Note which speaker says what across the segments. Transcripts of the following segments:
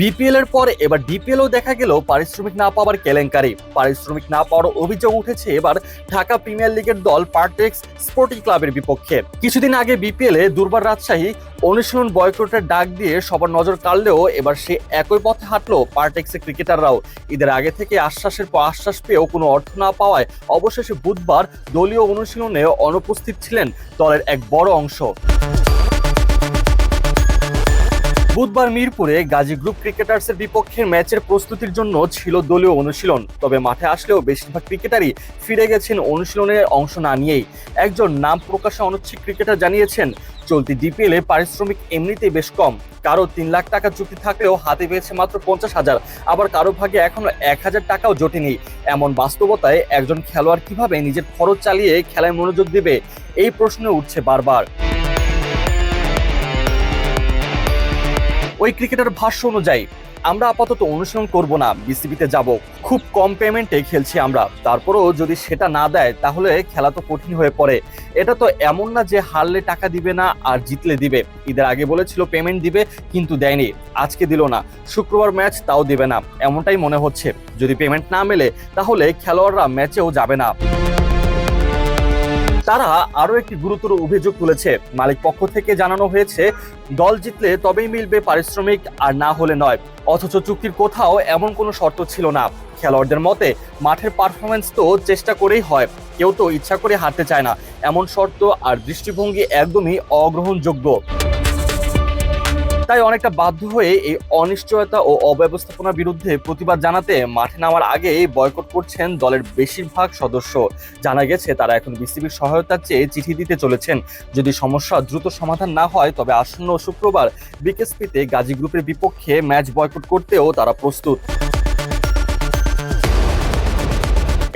Speaker 1: BPL এর পর এবার ডিপিএলও দেখা গেল পারিশ্রমিক না পাওয়ার কেলেঙ্কারি। পারিশ্রমিক না পাওয়ার অভিযোগ উঠেছে এবার ঢাকা প্রিমিয়ার লিগের দল পার্টেক্স স্পোর্টিং ক্লাবের বিপক্ষে। কিছুদিন আগে বিপিএল দুর্বার রাজশাহী অনুশীলন বয়কটের ডাক দিয়ে সবার নজর কাড়লেও এবার সে একই পথে হাঁটলো পার্টেক্সের ক্রিকেটাররাও। ঈদের আগে থেকে আশ্বাসের পর আশ্বাস পেয়েও কোনো অর্থ না পাওয়ায় অবশেষে বুধবার দলীয় অনুশীলনে অনুপস্থিত ছিলেন দলের এক বড় অংশ। বুধবার মিরপুরে গাজী গ্রুপ ক্রিকেটার্সের বিপক্ষে ম্যাচের প্রস্তুতির জন্য ছিল দলীয় অনুশীলন, তবে মাঠে আসলেও বেশিরভাগ ক্রিকেটারই ফিরে গেছেন অনুশীলনে অংশ না নিয়েই। একজন নাম প্রকাশে অনিচ্ছুক ক্রিকেটার জানিয়েছেন, চলতি ডিপিএল এ পারিশ্রমিক এমনিতেই বেশ কম। কারও তিন লাখ টাকা চুক্তি থাকলেও হাতে পেয়েছে মাত্র পঞ্চাশ হাজার, আবার কারও ভাগে এখনও এক হাজার টাকাও জোটেনি। এমন বাস্তবতায় একজন খেলোয়াড় কীভাবে নিজের খরচ চালিয়ে খেলায় মনোযোগ দেবে, এই প্রশ্ন উঠছে বারবার। ওই ক্রিকেটার ভাষ্য অনুযায়ী, আমরা আপাতত অনুশীলন করব না, বিসিবিতে যাব। খুব কম পেমেন্টে খেলছি আমরা। তারপরেও যদি সেটা না দেয়, তাহলে খেলা তো কঠিন হয়ে পড়ে। এটা তো এমন না যে হারলে টাকা দিবে না আর জিতলে দিবে। ঈদের আগে বলেছিল পেমেন্ট দিবে, কিন্তু দেয়নি। আজকে দিল না। শুক্রবার ম্যাচ তাও দিবে না। এমনটাই মনে হচ্ছে। যদি পেমেন্ট না মেলে, তাহলে খেলোয়াড়রা ম্যাচেও যাবে না। তারা আরও একটি গুরুতর অভিযোগ তুলেছে। মালিক পক্ষ থেকে জানানো হয়েছে, দল জিতলে তবেই মিলবে পারিশ্রমিক আর না হলে নয়। অথচ চুক্তির কোথাও এমন কোনো শর্ত ছিল না। খেলোয়াড়দের মতে, মাঠের পারফরমেন্স তো চেষ্টা করেই হয়। কেউ তো ইচ্ছা করে হারতে চায় না। এমন শর্ত আর দৃষ্টিভঙ্গি একদমই অগ্রহণযোগ্য। তাই অনেকটা বাধ্য হয়ে এই অনিশ্চয়তা ও অব্যবস্থাপনার বিরুদ্ধে প্রতিবাদ জানাতে মাঠে নামার আগে বয়কট করছেন দলের বেশিরভাগ সদস্য। জানা গেছে, তারা এখন বিসিবির সহায়তার চেয়ে চিঠি দিতে চলেছেন। যদি সমস্যা দ্রুত সমাধান না হয়, তবে আসন্ন শুক্রবার বিকেএসপিতে গাজী গ্রুপের বিপক্ষে ম্যাচ বয়কট করতেও তারা প্রস্তুত।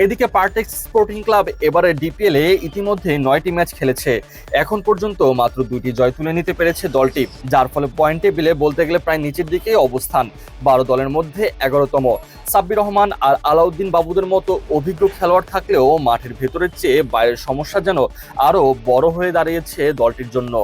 Speaker 1: এদিকে পার্টেক্স স্পোর্টিং ক্লাব এবারে ডিপিএল এ ইতিমধ্যে নয়টি ম্যাচ খেলেছে। এখন পর্যন্ত মাত্র দুইটি জয় তুলে নিতে পেরেছে দলটি, যার ফলে পয়েন্ট টেবিলে বলতে গেলে প্রায় নিচের দিকেই অবস্থান, বারো দলের মধ্যে এগারোতম। সাব্বির রহমান আর আলাউদ্দিন বাবুদের মতো অভিজ্ঞ খেলোয়াড় থাকলেও মাঠের ভেতরের চেয়ে বাইরের সমস্যা যেন আরও বড় হয়ে দাঁড়িয়েছে দলটির জন্য।